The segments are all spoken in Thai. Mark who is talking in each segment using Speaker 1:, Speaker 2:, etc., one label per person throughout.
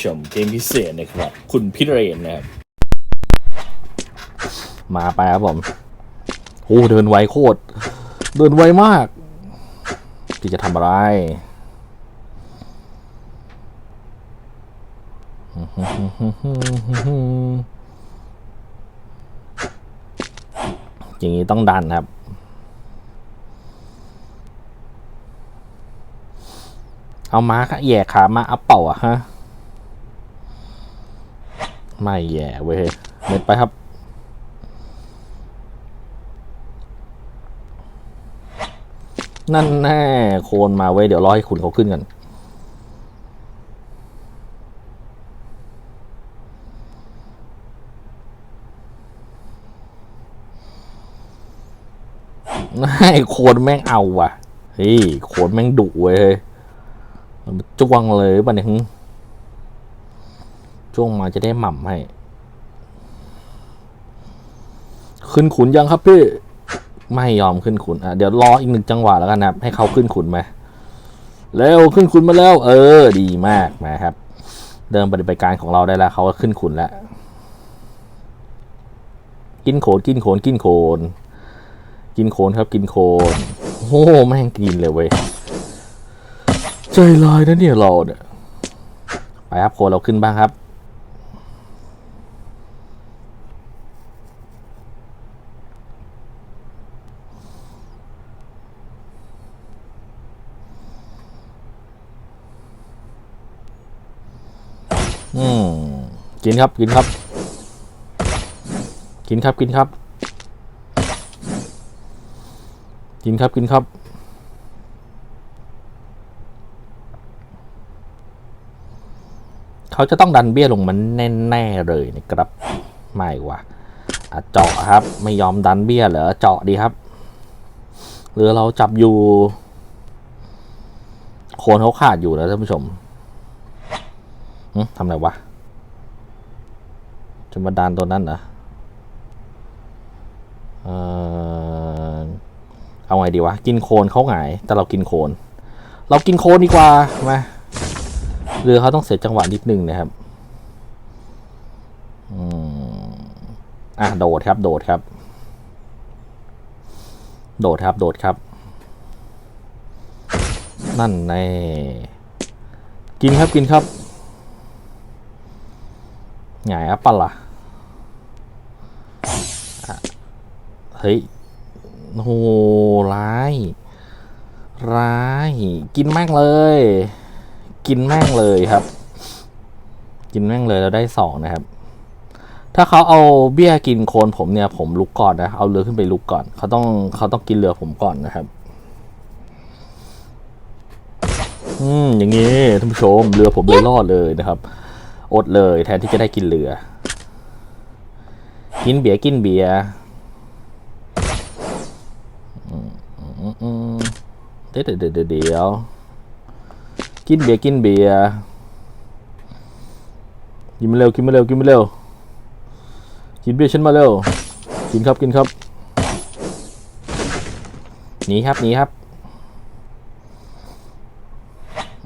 Speaker 1: ชมเกมพิเศษนะครับ คุณพิเรนนะครับ
Speaker 2: มาไปครับผมโอ้เดินไวโคตร เดินไวมาก ที่จะทำอะไรอย่างนี้ต้องดันครับ เอามาค่ะแย่ขามาเอัปเป่าอะฮะ ไม่แย่เว้ยเม็ดไปครับ นั่นแน่โคนมาไว้ยเดี๋ยวรอให้คุณเขาขึ้นกันให้โคนแม่งเอาว่ะเฮ้ยโคนแม่งดุเว้ยเฮ้ยมันจ้วงเลยป่ะเนี่ย หึจ้วงมาจะได้หม่ำให้ ขึ้นขุนยังครับพี่ ไม่ยอมขึ้นขุนอะเดี๋ยวรออีกหนึ่งจังหวะแล้วกันนะให้เขาขึ้นขุนไหมเร็วขึ้นขุนมาแล้ว เออ ดีมากนะครับ เดิมปฏิบัติการของเราได้แล้วเขาก็ขึ้นขุนแล้วกินโขนกินโขนกินโขนกินโขนครับกินโขนโอ้แม่งกินเลยเว้ยใจลายนะเนี่ยเราเนี่ยไปครับโคนเราขึ้นบ้างครับ อืมกินครับกินครับ กินครับกินครับ กินครับกินครับ เขาจะต้องดันเบี้ยลงมันแน่ๆเลยนะครับไม่ว่ะเจาะครับ ไม่ยอมดันเบี้ยเหรอเจาะดีครับเรือเราจับอยู่ โคนเขาขาดอยู่นะท่านผู้ชม ทำไรวะ จะมาดันตัวนั้นเหรอเอาไงดีวะ กินโคนเขาหงาย แต่เรากินโคน เรากินโคนดีกว่ามาเรือเขาต้องเสียจังหวะนิดนึงนะครับอะโดดครับ โดดครับ โดดครับ โดดครับ นั่นแน่กินครับ กินครับ หงายอัปปะล่ะอะเฮ้ยโอ้โหร้าย ร้าย กินแม่งเลย กินแม่งเลยครับ กินแม่งเลยเราได้สองนะครับ ถ้าเขาเอาเบี้ยกินโคนผมเนี่ย ผมลุกก่อนนะ เอาเรือขึ้นไปลุกก่อน เขาต้องเขาต้องกินเรือผมก่อนนะครับ อืมอย่างนี้ท่านผู้ชมเรือผมเลยรอดเลยนะครับ อดเลยแทนที่จะได้กินเรือ กินเบียร์กินเบียร์อืมอืมอืมเดี๋ยวเดี๋ยวเดี๋ยวเดี๋ยวกินเบียร์กินเบียร์กินมาเร็วกินมาเร็วกินมาเร็วกินเบียร์ฉันมาเร็วกินครับกินครับหนีครับหนีครับ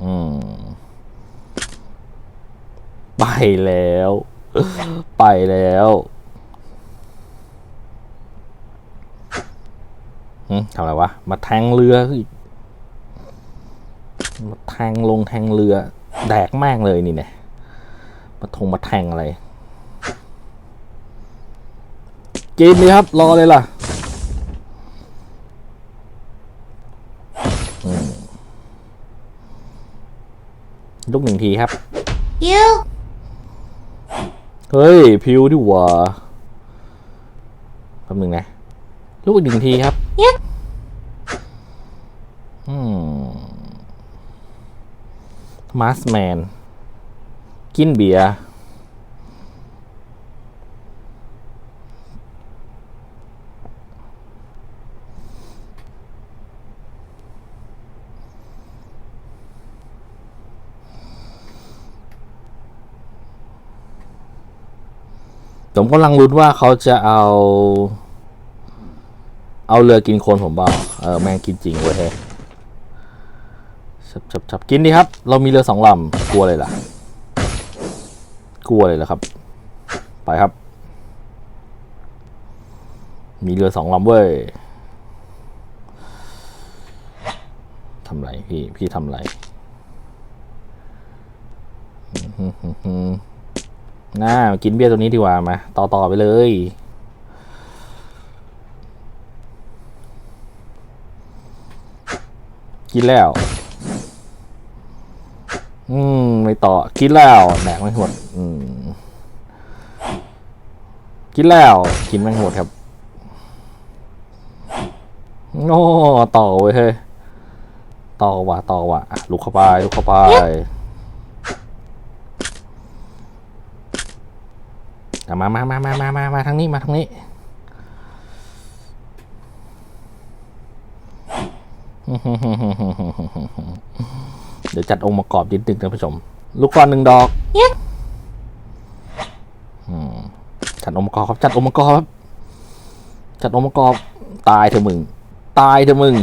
Speaker 2: อืม ไป แล้ว ไปแล้วทำอะไรวะ มาแทงเรืออีกมาแทงลงแทงเรือ แดกแม่งเลยนี่เนี่ยมาทงมาแทงอะไรกินเลยครับ รอเลยล่ะลูกหนึ่งทีครับ
Speaker 3: You
Speaker 2: เฮ้ย พิวดิว่าแป๊บหนึงนะ ลูกอีกหนึ่งทีครับ
Speaker 3: Yep
Speaker 2: อืมมาสแมน กินเบียร์ ผมกำลังลุ้นว่าเขาจะเอา เอาเรือกินโคนผมเปล่าเออแม่งกินจริงเว้ยเฮ้ชับชับชับกินดีครับ เรามีเรือสองลำกลัวเลยล่ะ กลัวเลยเหรอครับ ไปครับ มีเรือสองลำเว้ยทำไรพี่ พี่ทำไรอือ น่ากินเบียร์ตัวนี้ดีกว่ามา ต่อต่อไปเลย กินแล้ว อืม ไม่ต่อ กินแล้วแดกไม่หมด อืม กินแล้ว กินไม่หมดครับ โอ้ต่อเว้ยเฮ้ยต่อว่ะ ต่อว่ะอะลุกเข้าไปลุกเข้าไป อะ มามามามามามามาทางนี้มาทางนี้เดี๋ยวจัดองค์ประกอบนิดนึงท่านผู้ชม ลูกกรอนหนึ่งดอกอืมจัดองค์ประกอบครับจัดองค์ประกอบครับจัดองค์ประกอบตายเถอะมึง ตายเถอะมึง